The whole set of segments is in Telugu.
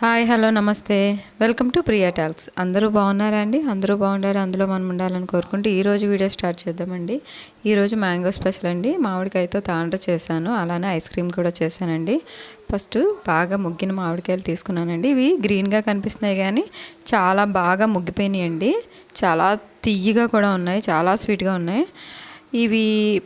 Hi hello namaste. Welcome to Priya talks. అందరూ బాగున్నారా అండి? అందరూ బాగుండారు అందులో మనం ఉండాలని కోరుకుంటూ ఈరోజు వీడియో స్టార్ట్ చేద్దామండి. ఈరోజు మ్యాంగో స్పెషల్ అండి. మామిడికాయతో తాండ్ర చేశాను. అలానే ఐస్ క్రీమ్ కూడా చేశానండి. ఫస్ట్ బాగా ముగ్గిన మామిడికాయలు తీసుకున్నానండి. ఇవి గ్రీన్గా కనిపిస్తున్నాయి కానీ చాలా బాగా ముగ్గిపోయినాయండి. చాలా తియ్యగా కూడా ఉన్నాయి చాలా స్వీట్గా ఉన్నాయి. ఇవి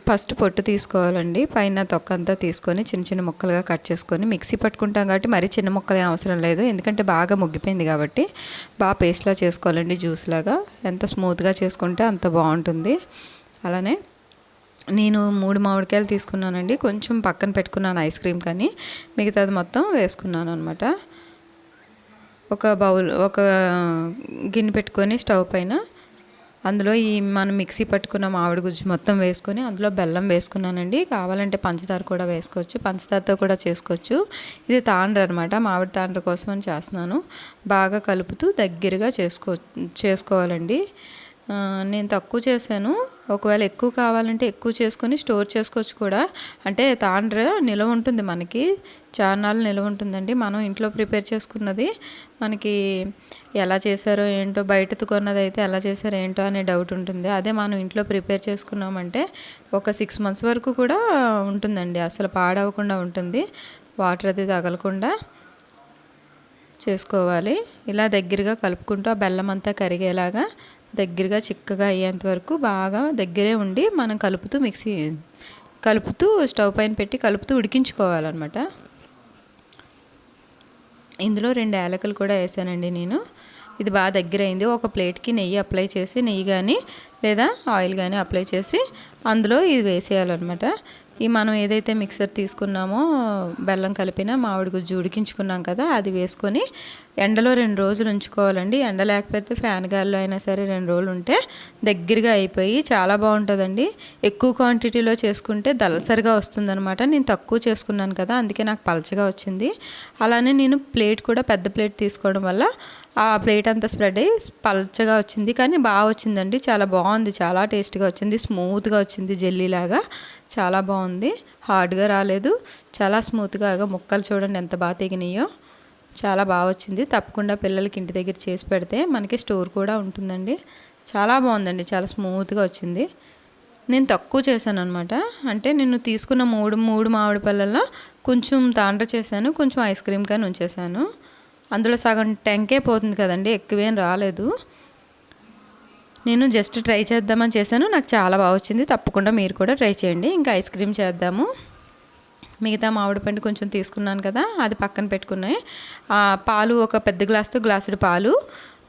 ఫస్ట్ పొట్టు తీసుకోవాలండి. పైన తొక్క అంతా తీసుకొని చిన్న చిన్న ముక్కలుగా కట్ చేసుకొని మిక్సీ పట్టుకుంటాం కాబట్టి మరీ చిన్న ముక్కలే అవసరం లేదు. ఎందుకంటే బాగా ముగ్గిపోయింది కాబట్టి బాగా పేస్ట్లా చేసుకోవాలండి జ్యూస్ లాగా. ఎంత స్మూత్గా చేసుకుంటే అంత బాగుంటుంది. అలానే నేను మూడు మామిడికాయలు తీసుకున్నానండి. కొంచెం పక్కన పెట్టుకున్నాను ఐస్ క్రీమ్ కానీ మిగతాది మొత్తం వేసుకున్నాను అనమాట ఒక బౌల్ ఒక గిన్నె పెట్టుకొని స్టవ్ పైన అందులో ఈ మనం మిక్సీ పట్టుకున్న మామిడి గుజ్జు మొత్తం వేసుకొని అందులో బెల్లం వేసుకున్నానండి. కావాలంటే పంచదార కూడా వేసుకోవచ్చు. పంచదారతో కూడా చేసుకోవచ్చు. ఇది తాండ్ర అనమాట మామిడి తాండ్ర కోసం అని చేస్తున్నాను. బాగా కలుపుతూ దగ్గరగా చేసుకో చేసుకోవాలండి. నేను తక్కువ చేశాను. ఒకవేళ ఎక్కువ కావాలంటే ఎక్కువ చేసుకొని స్టోర్ చేసుకోవచ్చు కూడా. అంటే తాండ్ర నిలవ ఉంటుంది మనకి. చాలా నిలవ ఉంటుందండి. మనం ఇంట్లో ప్రిపేర్ చేసుకున్నది మనకి ఎలా చేశారో ఏంటో బయట కొన్నది అయితే ఎలా చేశారో ఏంటో అనే డౌట్ ఉంటుంది. అదే మనం ఇంట్లో ప్రిపేర్ చేసుకున్నామంటే ఒక సిక్స్ మంత్స్ వరకు కూడా ఉంటుందండి. అసలు పాడవకుండా ఉంటుంది. వాటర్ అది తగలకుండా చేసుకోవాలి. ఇలా దగ్గరగా కలుపుకుంటూ ఆ బెల్లం అంతా కరిగేలాగా దగ్గరగా చిక్కగా అయ్యేంత వరకు బాగా దగ్గరే ఉండి మనం కలుపుతూ మిక్సీ కలుపుతూ స్టవ్ పైన పెట్టి కలుపుతూ ఉడికించుకోవాలన్నమాట. ఇందులో రెండు ఏలకలు కూడా వేసానండి నేను. ఇది బాగా దగ్గర అయింది ఒక ప్లేట్కి నెయ్యి అప్లై చేసి నెయ్యి కానీ లేదా ఆయిల్ కానీ అప్లై చేసి అందులో ఇది వేసేయాలన్నమాట. ఈ మనం ఏదైతే మిక్సర్ తీసుకున్నామో బెల్లం కలిపిన మామిడి గుజ్జు ఉడికించుకున్నాం కదా అది వేసుకొని ఎండలో రెండు రోజులు ఉంచుకోవాలండి. ఎండ లేకపోతే ఫ్యాన్ గాల్లో అయినా సరే రెండు రోజులు ఉంటే దగ్గరగా అయిపోయి చాలా బాగుంటుందండి. ఎక్కువ క్వాంటిటీలో చేసుకుంటే దలసరిగా వస్తుందనమాట నేను తక్కువ చేసుకున్నాను కదా అందుకే నాకు పలచగా వచ్చింది. అలానే నేను ప్లేట్ కూడా పెద్ద ప్లేట్ తీసుకోవడం వల్ల ఆ ప్లేట్ అంతా స్ప్రెడ్ అయ్యి పలచగా వచ్చింది. కానీ బాగా వచ్చిందండి. చాలా బాగుంది. చాలా టేస్ట్గా వచ్చింది. స్మూత్గా వచ్చింది. జెల్లీలాగా. చాలా బాగుంది. హార్డ్గా రాలేదు. చాలా స్మూత్గా ముక్కలు చూడండి ఎంత బాగా తెగినాయో. చాలా బాగా వచ్చింది. తప్పకుండా పిల్లలకి ఇంటి దగ్గర చేసి పెడితే మనకి స్టోర్ కూడా ఉంటుందండి. చాలా బాగుందండి. చాలా స్మూత్గా వచ్చింది. నేను తక్కువ చేశాను అనమాట అంటే నేను తీసుకున్న మూడు మూడు మామిడి పళ్ళల్లో కొంచెం తాండ్ర చేశాను కొంచెం ఐస్ క్రీమ్ కానీ ఉంచేసాను అందులో సగం టెంకే పోతుంది కదండి. ఎక్కువేం రాలేదు. నేను జస్ట్ ట్రై చేద్దామని చేశాను. నాకు చాలా బాగా వచ్చింది. తప్పకుండా మీరు కూడా ట్రై చేయండి. ఇంకా ఐస్ క్రీమ్ చేద్దాము. మిగతా మామిడిపండు కొంచెం తీసుకున్నాను కదా అది పక్కన పెట్టుకున్నాయి. పాలు ఒక పెద్ద గ్లాస్తో గ్లాసుడు పాలు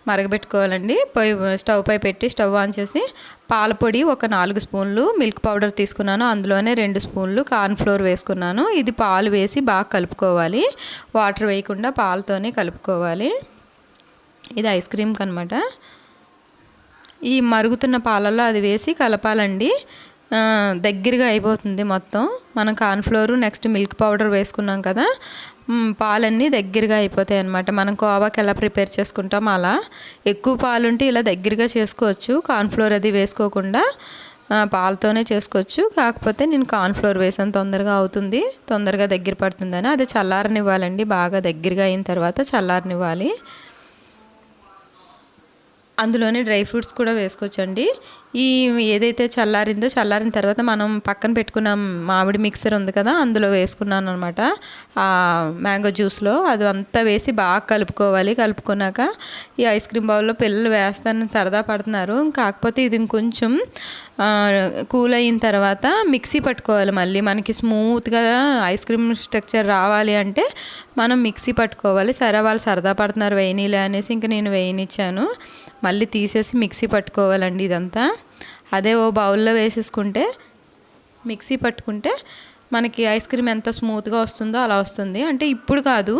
మరగబెట్టుకోవాలండి. పొయ్యి స్టవ్ పై పెట్టి స్టవ్ ఆన్ చేసి పాల పొడి ఒక నాలుగు స్పూన్లు మిల్క్ పౌడర్ తీసుకున్నాను. అందులోనే రెండు స్పూన్లు కార్న్ ఫ్లోర్ వేసుకున్నాను. ఇది పాలు వేసి బాగా కలుపుకోవాలి. వాటర్ వేయకుండా పాలతోనే కలుపుకోవాలి. ఇది ఐస్ క్రీమ్కి అనమాట ఈ మరుగుతున్న పాలల్లో అది వేసి కలపాలండి. దగ్గరగా అయిపోతుంది మొత్తం. మనం కార్న్ఫ్లోర్ నెక్స్ట్ మిల్క్ పౌడర్ వేసుకున్నాం కదా. పాలన్నీ దగ్గరగా అయిపోతాయి అనమాట మనం కోవాకి ఎలా ప్రిపేర్ చేసుకుంటాం అలా. ఎక్కువ పాలు ఉంటే ఇలా దగ్గరగా చేసుకోవచ్చు. కార్న్ఫ్లోర్ అది వేసుకోకుండా పాలతోనే చేసుకోవచ్చు. కాకపోతే నేను కార్న్ఫ్లోర్ వేసాను తొందరగా అవుతుంది. తొందరగా దగ్గర పడుతుందని. అది చల్లారనివ్వాలండి. బాగా దగ్గరగా అయిన తర్వాత చల్లారనివ్వాలి. అందులోనే డ్రై ఫ్రూట్స్ కూడా వేసుకోవచ్చండి. ఈ ఏదైతే చల్లారిందో చల్లారిన తర్వాత మనం పక్కన పెట్టుకున్న మామిడి మిక్సర్ ఉంది కదా అందులో వేసుకున్నాను అనమాట ఆ మ్యాంగో జ్యూస్లో అది అంతా వేసి బాగా కలుపుకోవాలి. కలుపుకున్నాక ఈ ఐస్ క్రీమ్ బౌల్లో పిల్లలు వేస్తానని సరదా పడుతున్నారు. కాకపోతే ఇది ఇంకొంచెం కూల్ అయిన తర్వాత మిక్సీ పట్టుకోవాలి మళ్ళీ. మనకి స్మూత్గా ఐస్ క్రీమ్ స్ట్రక్చర్ రావాలి అంటే మనం మిక్సీ పట్టుకోవాలి. సరే వాళ్ళు సరదా పడుతున్నారు వేయనీలే అనేసి ఇంక నేను వేయనిచ్చాను మళ్ళీ తీసేసి మిక్సీ పట్టుకోవాలండి ఇదంతా. అదే ఓ బౌల్లో వేసేసుకుంటే మిక్సీ పట్టుకుంటే మనకి ఐస్ క్రీమ్ ఎంత స్మూత్గా వస్తుందో అలా వస్తుంది. అంటే ఇప్పుడు కాదు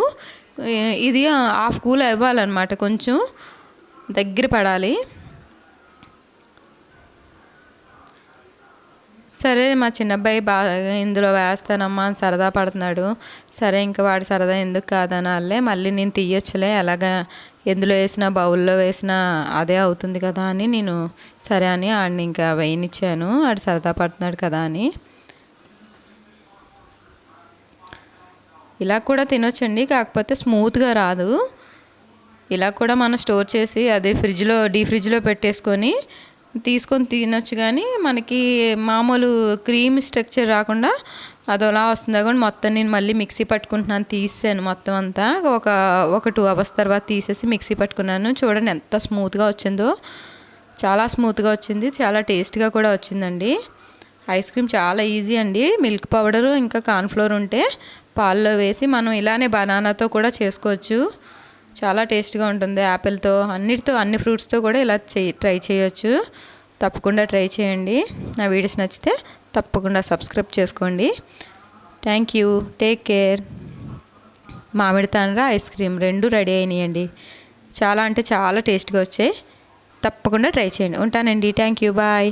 ఇది హాఫ్ కూల్ అవ్వాలన్నమాట కొంచెం. దగ్గర పడాలి. సరే మా చిన్నబ్బాయి బాగా ఇందులో వేస్తానమ్మా అని సరదా పడుతున్నాడు. సరే ఇంకా వాడు సరదా ఎందుకు కాదనాలే. మళ్ళీ నేను తీయొచ్చులే అలాగా ఎందులో వేసినా బౌల్లో వేసినా అదే అవుతుంది కదా అని నేను సరే అని ఆడిని ఇంకా వేయనిచ్చాను. ఆడు సరదా పడుతున్నాడు కదా అని. ఇలా కూడా తినొచ్చండి కాకపోతే స్మూత్గా రాదు. ఇలా కూడా మనం స్టోర్ చేసి అదే ఫ్రిడ్జ్లో డీ ఫ్రిడ్జ్లో పెట్టేసుకొని తీసుకొని తినొచ్చు కానీ మనకి మామూలు క్రీమ్ స్ట్రక్చర్ రాకుండా అదోలా వస్తుందా కానీ మొత్తం నేను మళ్ళీ మిక్సీ పట్టుకుంటున్నాను తీసాను మొత్తం అంతా. ఒక ఒక టూ అవర్స్ తర్వాత తీసేసి మిక్సీ పట్టుకున్నాను. చూడండి ఎంత స్మూత్గా వచ్చిందో. చాలా స్మూత్గా వచ్చింది. చాలా టేస్ట్గా కూడా వచ్చిందండి. ఐస్ క్రీమ్ చాలా ఈజీ అండి. మిల్క్ పౌడరు ఇంకా కార్న్ఫ్లోర్ ఉంటే పాల్లో వేసి మనం ఇలానే బనానాతో కూడా చేసుకోవచ్చు. చాలా టేస్ట్గా ఉంటుంది యాపిల్తో. అన్నిటితో అన్ని ఫ్రూట్స్తో కూడా ఇలా చే ట్రై చేయొచ్చు. తప్పకుండా ట్రై చేయండి. నా వీడియోస్ నచ్చితే తప్పకుండా సబ్స్క్రైబ్ చేసుకోండి. థ్యాంక్ యూ టేక్ కేర్ మామిడి తాండ్ర ఐస్ క్రీమ్ రెండు రెడీ అయినాయండి. చాలా అంటే చాలా టేస్ట్గా వచ్చాయి. తప్పకుండా ట్రై చేయండి. ఉంటానండి. Thank you bye